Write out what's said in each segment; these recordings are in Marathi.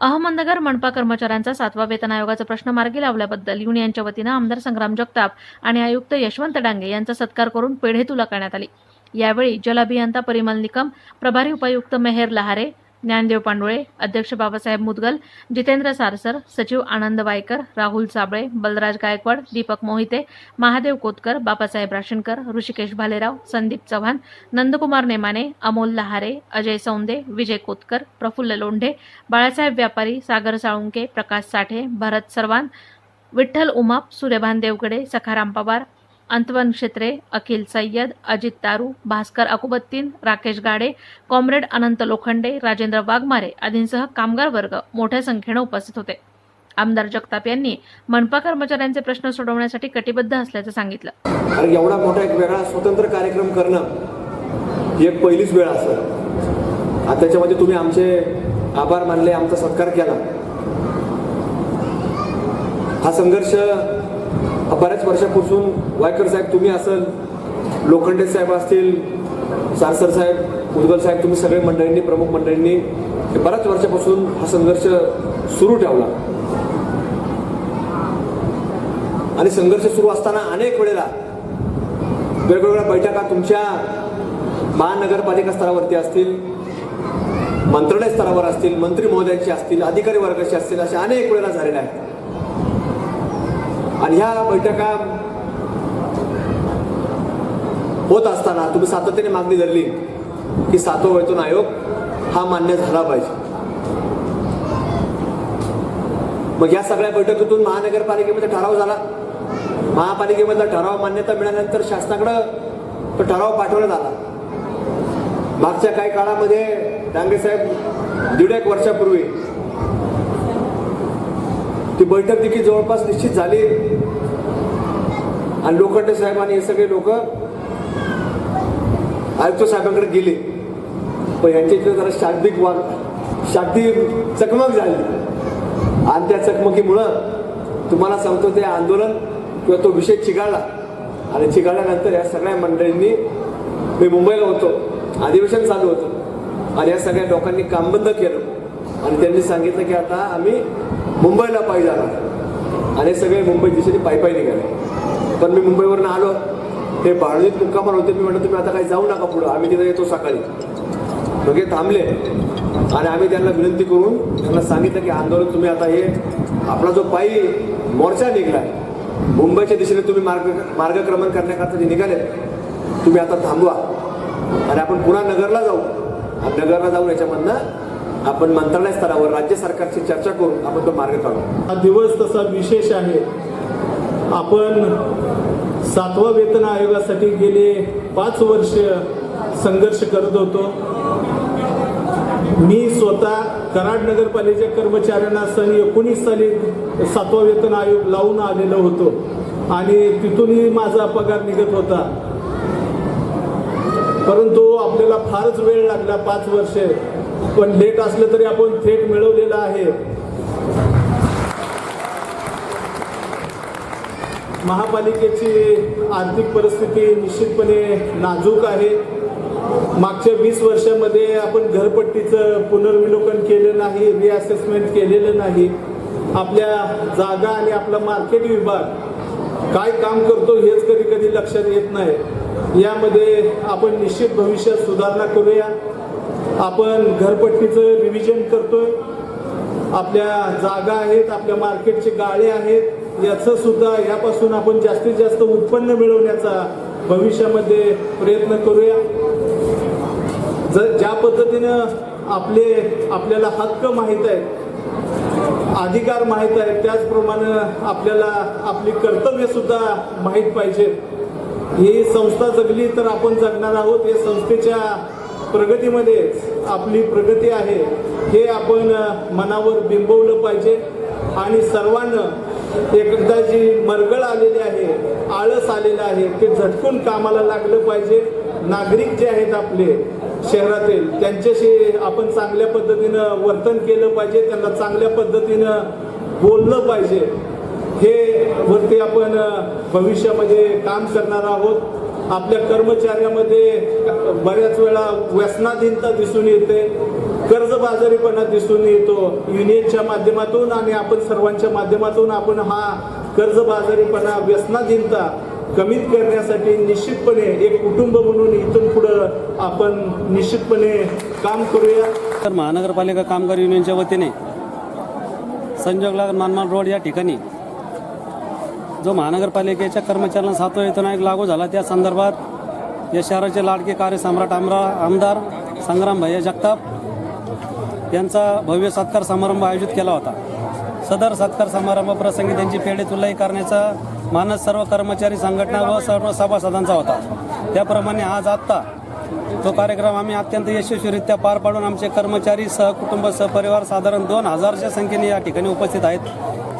Ahmednagar मनपा कर्मचाऱ्यांचा सातवा वेतन आयोगाचा प्रश्न मार्गी लावल्याबद्दल युनियनच्या वतीनं आमदार संग्राम जगताप आणि आयुक्त यशवंत डांगे यांचा सत्कार करून पेढे तुला करण्यात आली. यावेळी जलअभियंता परिमल निकम प्रभारी उपायुक्त मेहेर लहारे ज्ञानदेव पांडुळे अध्यक्ष बाबासाहेब मुदगल जितेंद्र सारसर सचिव आनंद वायकर राहुल साबळे बलराज गायकवाड दीपक मोहिते महादेव कोतकर बाबासाहेब राशनकर ऋषिकेश भालेराव संदीप चव्हाण नंदकुमार नेमाने अमोल लहारे अजय सौंदे विजय कोतकर प्रफुल्ल लोंढे बाळासाहेब व्यापारी सागर साळुंके प्रकाश साठे भरत सर्वान विठ्ठल उमाप सूर्यभान देवगडे सखाराम पवार अंतवन क्षेत्रे अखिल सय्यद अजित तारू भास्कर अकुबत्तीन राकेश गाडे कॉम्रेड अनंत लोखंडे राजेंद्र वाघमारे आदींसह कामगार वर्ग मोठ्या संख्येनं उपस्थित होते. आमदार जगताप यांनी मनपा कर्मचाऱ्यांचे प्रश्न सोडवण्यासाठी कटिबद्ध असल्याचं सांगितलं. एवढा मोठा एक वेगळा स्वतंत्र कार्यक्रम करणं ही एक पहिलीच वेळ असं. त्याच्यामध्ये तुम्ही आमचे आभार मानले आमचा सत्कार केला. हा संघर्ष बऱ्याच वर्षापासून वायकर साहेब तुम्ही असल लोखंडे साहेब असतील सारसर साहेब उद्गल साहेब तुम्ही सगळे मंडळींनी प्रमुख मंडळींनी हे बऱ्याच वर्षापासून हा संघर्ष सुरू ठेवला. आणि संघर्ष सुरू असताना अनेक वेळेला वेगवेगळ्या बैठका तुमच्या महानगरपालिका स्तरावरती असतील मंत्रालय स्तरावर असतील मंत्री महोदयांची असतील अधिकारी वर्गाची असतील अशा अनेक वेळेला झालेल्या आहेत. आणि ह्या बैठका होत असताना तुम्ही सातत्याने मागणी धरली की सातवा वेतन आयोग हा मान्य झाला पाहिजे. मग या सगळ्या बैठकीतून महानगरपालिकेमध्ये ठराव झाला. महापालिकेमधला ठराव मान्यता मिळाल्यानंतर शासनाकडं तो ठराव पाठवण्यात आला. मागच्या काही काळामध्ये डांगे साहेब दीड एक वर्षापूर्वी ती बैठक देखील जवळपास निश्चित झाली. आणि लोखंडे साहेब आणि हे सगळे लोक आयुक्त साहेबांकडे गेले. पण यांच्या इथं जरा शाब्दिक वाद शाब्दिक चकमक झाली. आणि त्या चकमकीमुळं तुम्हाला सांगतो ते आंदोलन किंवा तो विषय चिघाळला. आणि चिघाळल्यानंतर या सगळ्या मंडळींनी मी मुंबईला होतो. अधिवेशन चालू होतं. आणि या सगळ्या लोकांनी काम बंद केलं. आणि त्यांनी सांगितलं की आता आम्ही मुंबईला पायी जाणार आणि सगळे मुंबई दिशेने पायी पायी निघाले. पण मी मुंबईवरून आलो. ते बाळवीत मुक्कामार होते. मी म्हटलं तुम्ही आता काही जाऊ नका पुढं. आम्ही तिथे येतो सकाळी. मग हे थांबले. आणि आम्ही त्यांना विनंती करून त्यांना सांगितलं की आंदोलन तुम्ही आता हे आपला जो पायी मोर्चा निघला मुंबईच्या दिशेने तुम्ही मार्ग मार्गक्रमण करण्याकरता जे निघाले तुम्ही आता थांबवा. आणि आपण पुन्हा नगरला जाऊ. आणि नगरला जाऊन याच्यामधनं आपण मंत्रालय स्तरावर राज्य सरकारची चर्चा करून आपण तो मार्ग काढू हा दिवस तसा विशेष आहे. आपण सातवा वेतन आयोगासाठी गेले पाच वर्ष संघर्ष करत होतो. मी स्वतः कराड नगरपालिकेच्या कर्मचाऱ्यांना सन एकोणीस साली सातवा वेतन आयोग लावून आलेलो होतो. आणि तिथूनही माझा पगार निघत होता. परंतु आपल्याला फारच वेळ लागला पाच वर्षे. पण लेट असलं तरी आपण थेट मिळवलेलं आहे. महापालिकेची आर्थिक परिस्थिती निश्चितपणे नाजूक आहे. मागच्या वीस वर्षामध्ये आपण घरपट्टीचं पुनर्विलोकन केलं नाही रिअसेसमेंट केलेलं नाही. आपल्या जागा आणि आपला मार्केट विभाग काय काम करतो हेच कधी कधी लक्षात येत नाही. यामध्ये आपण निश्चित भविष्यात सुधारणा करूया. आपण घरपट्टीचं रिव्हिजन करतोय. आपल्या जागा आहेत आपल्या मार्केटचे गाळे आहेत. याचं सुद्धा यापासून आपण जास्तीत जास्त उत्पन्न मिळवण्याचा भविष्यामध्ये प्रयत्न करूया. जर ज्या पद्धतीनं आपले आपल्याला हक्क माहीत आहेत अधिकार माहीत आहेत त्याचप्रमाणे आपल्याला आपली कर्तव्य सुद्धा माहीत पाहिजेत ही संस्था जगली तर आपण जगणार आहोत. या संस्थेच्या प्रगतीमध्ये आपली प्रगती आहे हे आपण मनावर बिंबवलं पाहिजे. आणि सर्वांना एकदा जी मरगळ आलेली आहे आळस आलेलं आहे ते झटकून कामाला लागलं पाहिजे. नागरिक जे आहेत आपले शहरातील त्यांच्याशी आपण चांगल्या पद्धतीनं वर्तन केलं पाहिजे त्यांना चांगल्या पद्धतीनं बोललं पाहिजे. हे वरती आपण भविष्यामध्ये काम करणार आहोत. आपल्या कर्मचाऱ्यामध्ये बऱ्याच वेळा व्यसनाधीनता दिसून येते कर्जबाजारीपणा दिसून येतो. युनियनच्या माध्यमातून आणि आपण सर्वांच्या माध्यमातून आपण हा कर्जबाजारीपणा व्यसनाधीनता कमीत करण्यासाठी निश्चितपणे एक कुटुंब म्हणून इथून पुढं आपण निश्चितपणे काम करूया. तर महानगरपालिका कामगार युनियनच्या वतीने संजोगला मानमान रोड या ठिकाणी जो महानगरपालिकेच्या कर्मचाऱ्यांना सातवा वेतन एक लागू झाला त्या संदर्भात या शहराचे लाडके कार्यसम्राट आमरा आमदार संग्राम भैया जगताप यांचा भव्य सत्कार समारंभ आयोजित केला होता. सदर सत्कार समारंभाप्रसंगी त्यांची पेढे तुलाई करण्याचा मानस सर्व कर्मचारी संघटना व सर्व सभासदांचा होता. त्याप्रमाणे आज आत्ता तो कार्यक्रम आम्ही अत्यंत यशस्वीरित्या पार पाडून आमचे कर्मचारी सहकुटुंब सहपरिवार साधारण दोन हजारच्या संख्येने या ठिकाणी उपस्थित आहेत.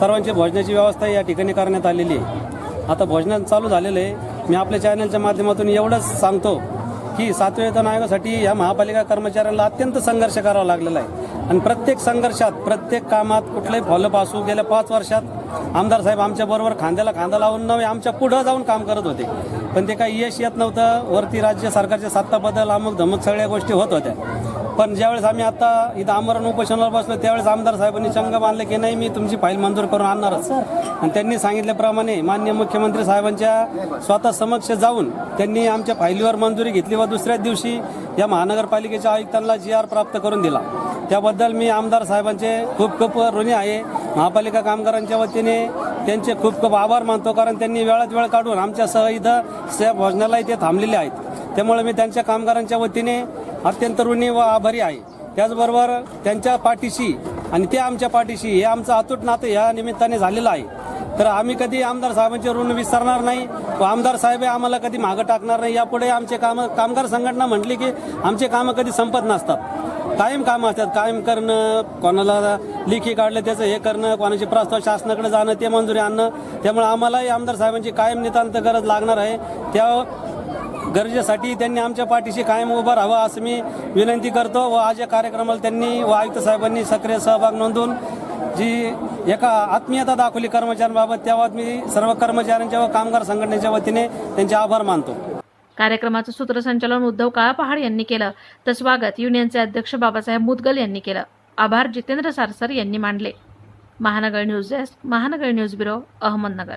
सर्वांची भोजनाची व्यवस्था या ठिकाणी करण्यात आलेली आहे. आता भोजन चालू झालेलं आहे. मी आपल्या चॅनलच्या माध्यमातून एवढंच सांगतो की सातव्या वेतन आयोगासाठी या महापालिका कर्मचाऱ्यांना अत्यंत संघर्ष करावा लागलेला आहे. आणि प्रत्येक संघर्षात प्रत्येक कामात कुठलाही फॉलोअप असू गेल्या पाच वर्षात आमदार साहेब आमच्या बरोबर खांद्याला खांदा लावून नव्हे आमच्या पुढं जाऊन काम करत होते. पण ते काही यश येत नव्हतं. वरती राज्य सरकारच्या सत्ता बदल अमुक धमक सगळ्या गोष्टी होत होत्या. पण ज्यावेळेस आम्ही आता इथं आमरण उपोषणावर बसलो त्यावेळेस आमदार साहेबांनी चंग बांधले की नाही मी तुमची फाईल मंजूर करून आणणारच. आणि त्यांनी सांगितल्याप्रमाणे मान्य मुख्यमंत्री साहेबांच्या स्वतः समक्ष जाऊन त्यांनी आमच्या फाईलीवर मंजुरी घेतली व दुसऱ्याच दिवशी या महानगरपालिकेच्या आयुक्तांना जी आर प्राप्त करून दिला. त्याबद्दल मी आमदार साहेबांचे खूप खूप ऋणी आहे. महापालिका कामगारांच्या वतीने त्यांचे खूप खूप आभार मानतो कारण त्यांनी वेळात वेळ काढून आमच्यासह इथं त्या भोजनाला इथे थांबलेले आहेत. त्यामुळे मी त्यांच्या कामगारांच्या वतीने अत्यंत ऋणी व आभारी आहे. त्याचबरोबर त्यांच्या पाठीशी आणि ते आमच्या पाठीशी हे आमचं अतूट नातं ह्या निमित्ताने झालेलं आहे. तर आम्ही कधी आमदार साहेबांचे ऋण विसरणार नाही व आमदार साहेब हे आम्हाला कधी मागं टाकणार नाही. यापुढे आमचे काम कामगार संघटना म्हटली की आमचे कामं कधी संपत नसतात. कायम कामं असतात. कायम करणं कोणाला लिखी काढलं त्याचं हे करणं कोणाचे प्रस्ताव शासनाकडे जाणं ते मंजुरी आणणं त्यामुळे आम्हालाही आमदार साहेबांची कायम नितांत गरज लागणार आहे. त्या गरजेसाठी त्यांनी आमच्या पाठीशी कायम उभं राहावं असं मी विनंती करतो व आज या कार्यक्रमाला त्यांनी व आयुक्त साहेबांनी सक्रिय सहभाग नोंदवून जी एका आत्मीयता दाखवली कर्मचाऱ्यांबाबत त्याबाबत मी सर्व कर्मचाऱ्यांच्या व कामगार संघटनेच्या वतीने त्यांचे आभार मानतो. कार्यक्रमाचं सूत्रसंचालन उद्धव काळा पहाड यांनी केलं. तर स्वागत युनियनचे अध्यक्ष बाबासाहेब मुदगल यांनी केलं. आभार जितेंद्र सारसर यांनी मांडले. Mahanagar news desk Mahanagar news bureau Ahmednagar.